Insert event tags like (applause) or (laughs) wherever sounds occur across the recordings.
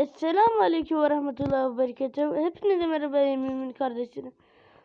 Esselamu Aleyküm ve Rahmetullahi ve Berekatuhu. Hepinize merhaba mümin kardeşlerim.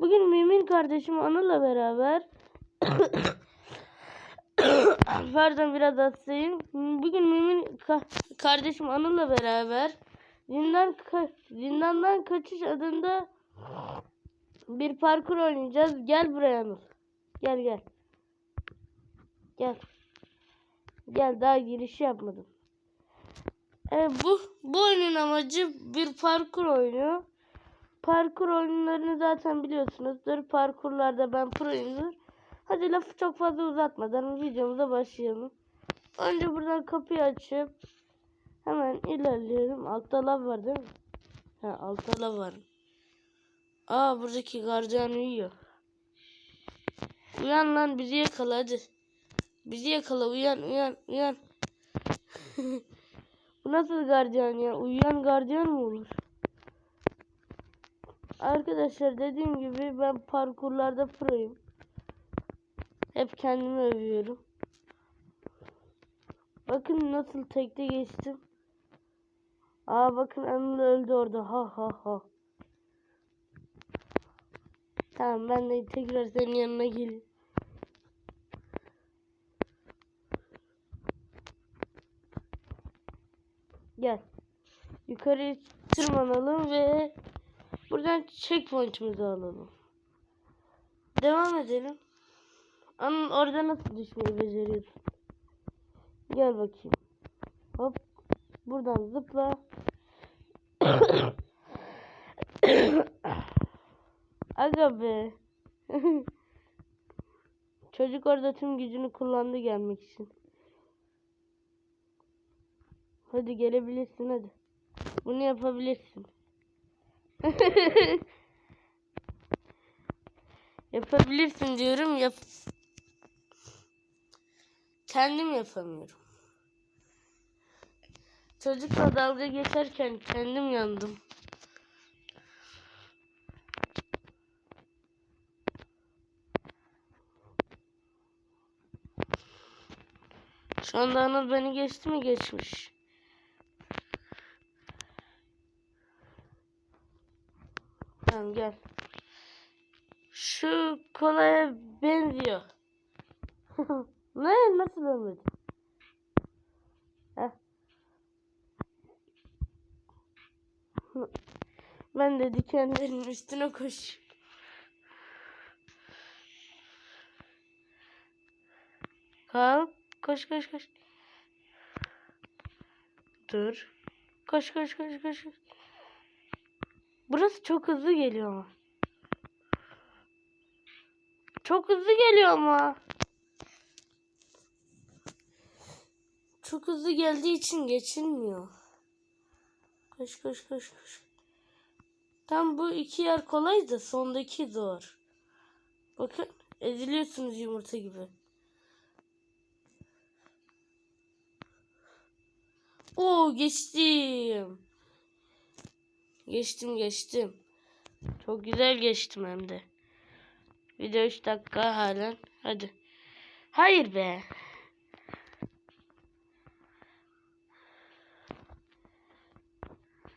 Bugün mümin kardeşim Anıl'la beraber (coughs) Pardon biraz hastayım. Bugün mümin ka- kardeşim Anıl'la beraber zindan ka- zindandan kaçış adında bir parkur oynayacağız. Gel buraya Anıl. Gel gel. Gel. Gel daha giriş yapmadım. E, bu bu oyunun amacı bir parkur oyunu. Parkur oyunlarını zaten biliyorsunuzdur. Parkurlarda ben proyumdur. Hadi lafı çok fazla uzatmadan videomuza başlayalım. Önce buradan kapıyı açıp hemen ilerleyelim. Altta lav var değil mi? Ha altta lav var. Aa buradaki gardiyan uyuyor. Uyan lan bizi yakala hadi. Bizi yakala uyan uyan uyan. (laughs) Bu nasıl gardiyan ya? Uyuyan gardiyan mı olur? Arkadaşlar dediğim gibi ben parkurlarda proyum. Hep kendimi övüyorum. Bakın nasıl tekte geçtim. Aa bakın Anıl öldü orada. Ha ha ha. Tamam ben de tekrar senin yanına geleyim. Gel. Yukarı tırmanalım ve buradan checkpoint'imizi alalım. Devam edelim. Anın orada nasıl düşmeyi beceriyorsun? Gel bakayım. Hop. Buradan zıpla. (coughs) Aga be. (laughs) Çocuk orada tüm gücünü kullandı gelmek için. Hadi gelebilirsin hadi. Bunu yapabilirsin. (laughs) yapabilirsin diyorum yap. Kendim yapamıyorum. Çocukla dalga geçerken kendim yandım. Şu anda Anıl beni geçti mi geçmiş. Tamam gel. Şu kolaya benziyor. (laughs) ne? Nasıl? Heh. Ben de dikenlerin üstüne koş. Kalk. Koş koş koş. Dur. Koş koş koş koş. koş. Burası çok hızlı geliyor ama. Çok hızlı geliyor ama. Çok hızlı geldiği için geçilmiyor. Koş koş koş koş. Tam bu iki yer kolay da sondaki zor. Bakın eziliyorsunuz yumurta gibi. Oo geçtim. Geçtim geçtim. Çok güzel geçtim hem de. Video 3 dakika halen. Hadi. Hayır be.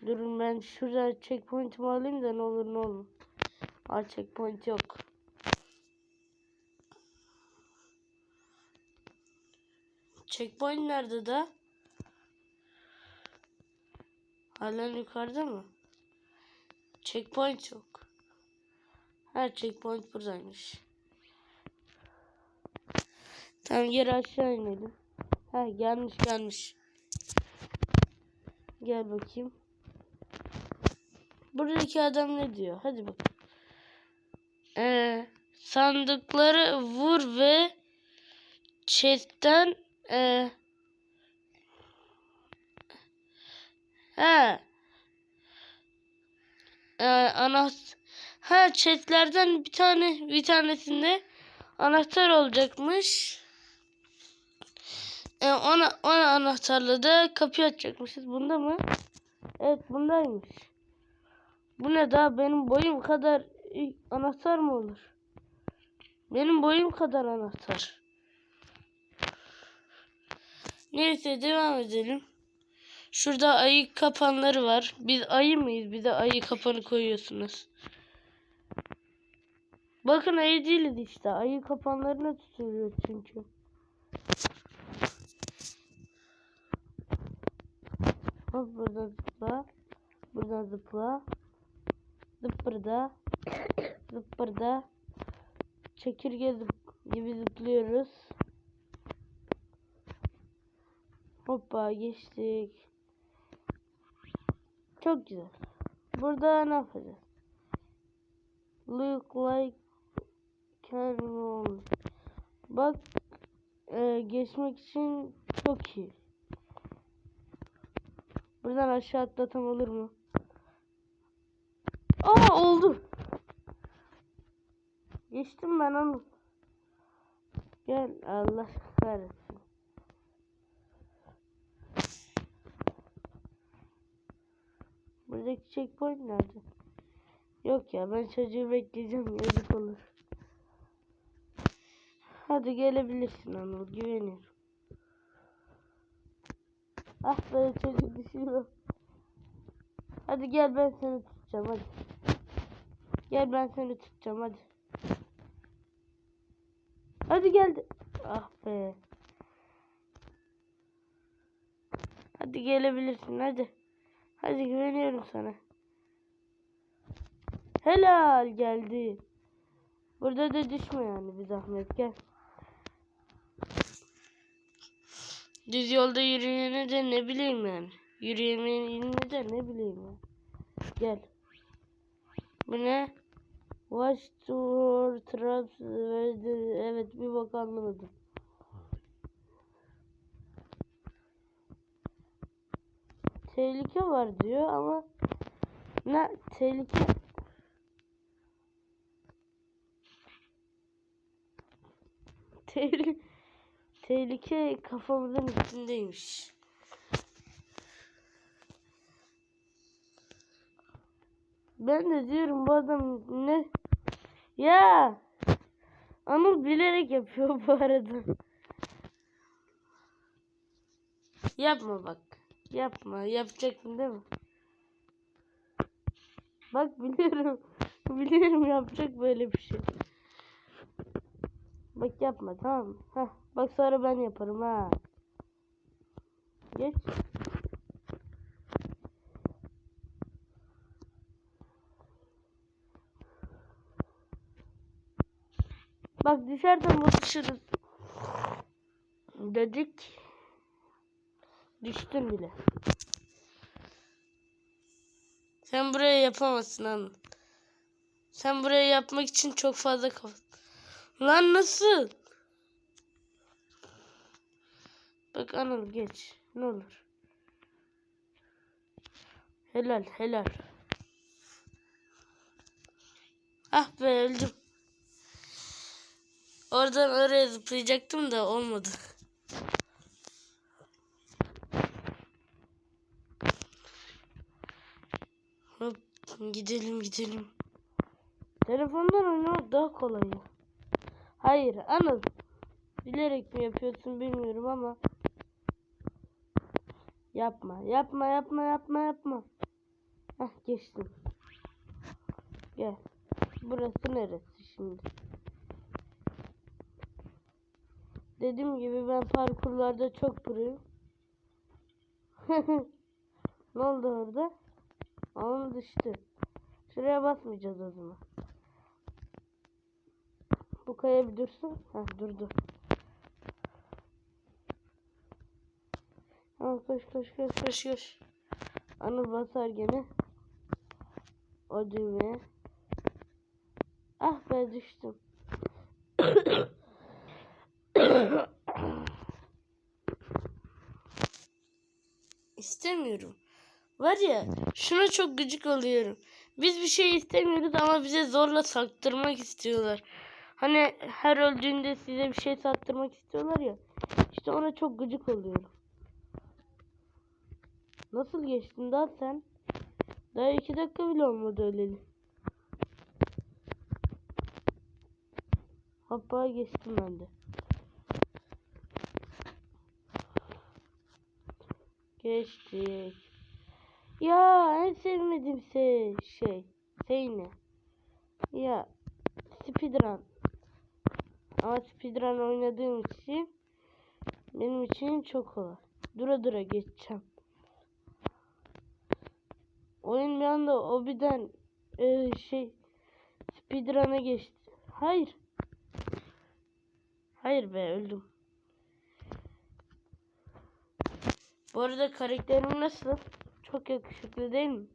Durun ben şurada checkpoint'imi alayım da ne olur ne olur. Aa checkpoint yok. Checkpoint nerede da? Halen yukarıda mı? Checkpoint yok. Ha checkpoint buradaymış. Tamam geri aşağı inelim. Ha gelmiş gelmiş. Gel bakayım. Buradaki adam ne diyor? Hadi bak. Ee, sandıkları vur ve chest'ten ee, ha ee, anas ha chest'lerden bir tane bir tanesinde anahtar olacakmış. Ee, ona ona anahtarla da kapıyı açacakmışız. Bunda mı? Evet bundaymış. Bu ne daha benim boyum kadar i- anahtar mı olur? Benim boyum kadar anahtar. Neyse devam edelim. Şurada ayı kapanları var. Biz ayı mıyız? Bize ayı kapanı koyuyorsunuz. Bakın ayı değiliz işte. Ayı kapanlarına tutuyoruz çünkü. Hop buradan zıpla. Buradan zıpla. Zıppırda. Zıppırda. Çekirge zıp gibi zıplıyoruz. Hoppa geçtik. Çok güzel. Burada ne yapacağız? Look like can Bak e, geçmek için çok iyi. Buradan aşağı atlatam olur mu? Aa oldu. Geçtim ben onu. Gel Allah kahretsin. Buradaki checkpoint nerede? Yok ya ben çocuğu bekleyeceğim yazık olur. Hadi gelebilirsin Anıl güveniyorum. Ah be çocuk düşüyor. Hadi gel ben seni tutacağım hadi. Gel ben seni tutacağım hadi. Hadi geldi. Ah be. Hadi gelebilirsin hadi. Hadi güveniyorum sana. Helal geldi. Burada da düşme yani bir zahmet gel. Düz yolda yürüyeni de ne bileyim yani. Yürüyemeyeni de ne bileyim yani. Gel. Bu ne? Watch tour traps evet bir bak anlamadım. Tehlike var diyor ama ne tehlike Tehlike Tehlike kafamızın üstündeymiş. Ben de diyorum bu adam ne? Ya! Anıl bilerek yapıyor bu arada. Yapma bak. Yapma. Yapacaksın değil mi? Bak biliyorum. (laughs) biliyorum yapacak böyle bir şey. Bak yapma tamam mı? Heh, bak sonra ben yaparım ha. Geç. Bak dışarıdan bakışırız. Dedik. Düştün bile. Sen buraya yapamazsın hanım. Sen buraya yapmak için çok fazla kafa... Lan nasıl? Bak Anıl geç. Ne olur. Helal helal. Ah be öldüm. Oradan oraya zıplayacaktım da olmadı. Hop gidelim gidelim. Telefondan oynamak daha kolay. Hayır Anıl. Bilerek mi yapıyorsun bilmiyorum ama. Yapma yapma yapma yapma yapma. Hah geçtim. Gel. Burası neresi şimdi? Dediğim gibi ben parkurlarda çok proyum. (laughs) ne oldu orada? Onun düştü. Şuraya basmayacağız o zaman. Bu kaya bir dursun. Ha durdu. Tamam koş koş koş koş koş. Anıl basar gene. O düğmeye. Ah be düştüm. (coughs) İstemiyorum. Var ya şuna çok gıcık oluyorum. Biz bir şey istemiyoruz ama bize zorla saktırmak istiyorlar. Hani her öldüğünde size bir şey sattırmak istiyorlar ya. İşte ona çok gıcık oluyorum. Nasıl geçtin daha sen? Daha iki dakika bile olmadı öleli. Hoppa geçtim ben de. Geçtik. Ya en sevmediğim şey, şey. Şey ne? Ya speedrun. Ama speedrun oynadığım için benim için çok kolay. Dura dura geçeceğim. Oyun bir anda obiden e, şey speedrun'a geçti. Hayır. Hayır be öldüm. Bu arada karakterim nasıl? Çok yakışıklı değil mi?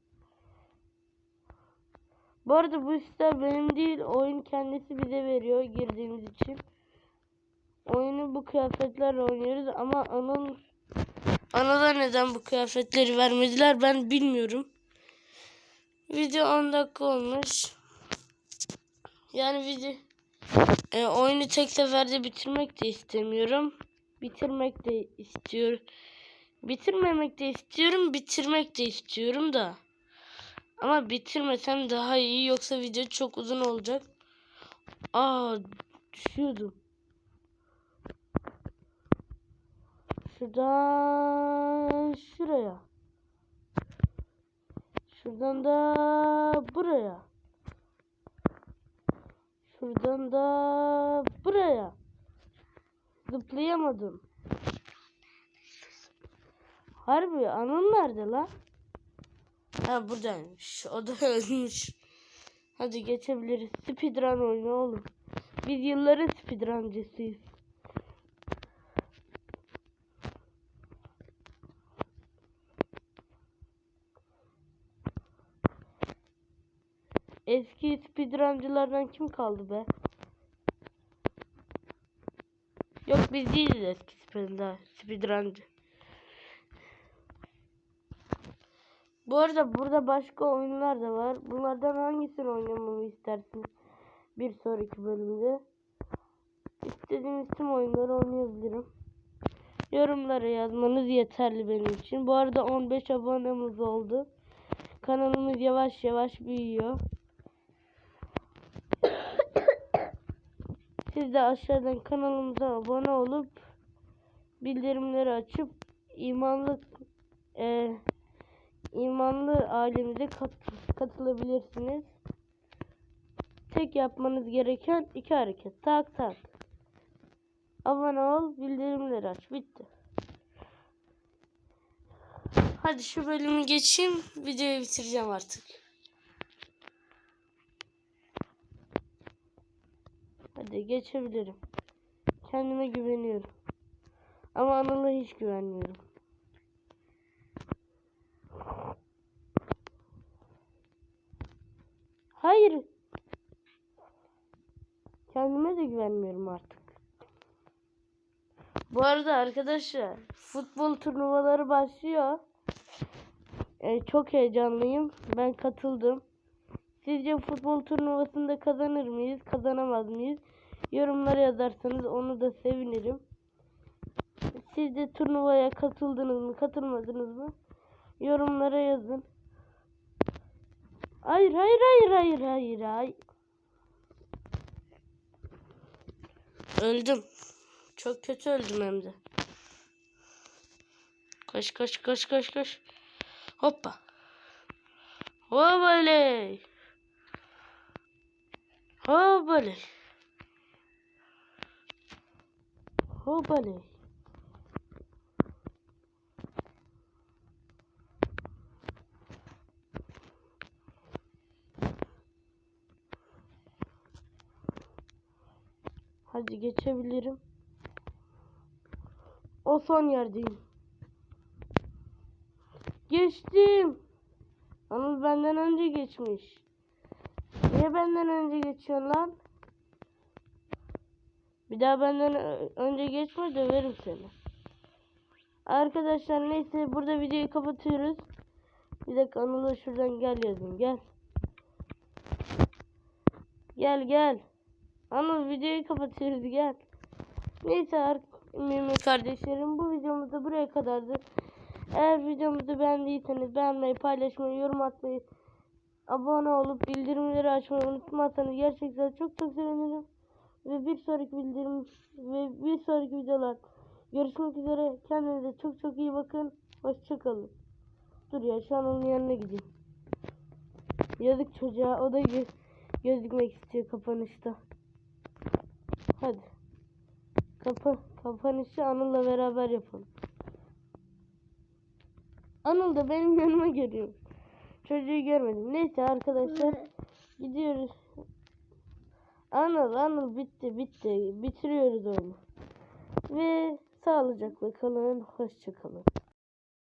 Bu arada bu ister benim değil. Oyun kendisi bize veriyor girdiğimiz için. Oyunu bu kıyafetlerle oynuyoruz ama Anıl Anıl'a neden bu kıyafetleri vermediler ben bilmiyorum. Video 10 dakika olmuş. Yani video e, oyunu tek seferde bitirmek de istemiyorum. Bitirmek de istiyorum. Bitirmemek de istiyorum, bitirmek de istiyorum da. Ama bitirmesem daha iyi yoksa video çok uzun olacak. Aa düşüyordum. Şuradan şuraya. Şuradan da buraya. Şuradan da buraya. Zıplayamadım. Harbi anın nerede la? Ha buradaymış. O da (laughs) ölmüş. Hadi geçebiliriz. Speedrun oyunu oğlum. Biz yılların speedruncısıyız. Eski speedruncılardan kim kaldı be? Yok biz değiliz eski speedrun- speedruncı. Bu arada burada başka oyunlar da var. Bunlardan hangisini oynamamı istersiniz? Bir sonraki bölümde. İstediğiniz tüm oyunları oynayabilirim. Yorumlara yazmanız yeterli benim için. Bu arada 15 abonemiz oldu. Kanalımız yavaş yavaş büyüyor. (coughs) Siz de aşağıdan kanalımıza abone olup bildirimleri açıp imanlı e, imanlı ailemize kat- katılabilirsiniz. Tek yapmanız gereken iki hareket. Tak tak. Abone ol, bildirimleri aç. Bitti. Hadi şu bölümü geçeyim. Videoyu bitireceğim artık. Hadi geçebilirim. Kendime güveniyorum. Ama Anıl'a hiç güvenmiyorum. Hayır. Kendime de güvenmiyorum artık. Bu arada arkadaşlar futbol turnuvaları başlıyor. Ee, çok heyecanlıyım. Ben katıldım. Sizce futbol turnuvasında kazanır mıyız, kazanamaz mıyız? Yorumlara yazarsanız onu da sevinirim. Siz de turnuvaya katıldınız mı, katılmadınız mı? Yorumlara yazın. Hayır, hayır, hayır, hayır, hayır, hayır. Öldüm. Çok kötü öldüm hem de. Koş koş koş koş koş. Hoppa. Hobaley. Hobaley. Hobaley. Hadi geçebilirim. O son yerdeyim. Geçtim. Anıl benden önce geçmiş. Niye benden önce geçiyorsun lan? Bir daha benden önce geçme döverim seni. Arkadaşlar neyse burada videoyu kapatıyoruz. Bir dakika Anıl'a şuradan gel yazın gel. Gel gel. Anıl videoyu kapatıyoruz gel. Neyse mümin kardeşlerim bu videomuz da buraya kadardı. Eğer videomuzu beğendiyseniz beğenmeyi, paylaşmayı, yorum atmayı, abone olup bildirimleri açmayı unutmazsanız gerçekten çok çok sevinirim. Ve bir sonraki bildirim ve bir sonraki videolar Görüşmek üzere. Kendinize çok çok iyi bakın. Hoşçakalın. Dur ya şu an onun yanına gideyim. Yazık çocuğa. O da gö- gözükmek istiyor kapanışta. Hadi. Kapa kapanışı Anıl'la beraber yapalım. Anıl da benim yanıma geliyor. Çocuğu görmedim. Neyse arkadaşlar gidiyoruz. Anıl Anıl bitti bitti. Bitiriyoruz onu. Ve sağlıcakla kalın. Hoşça kalın.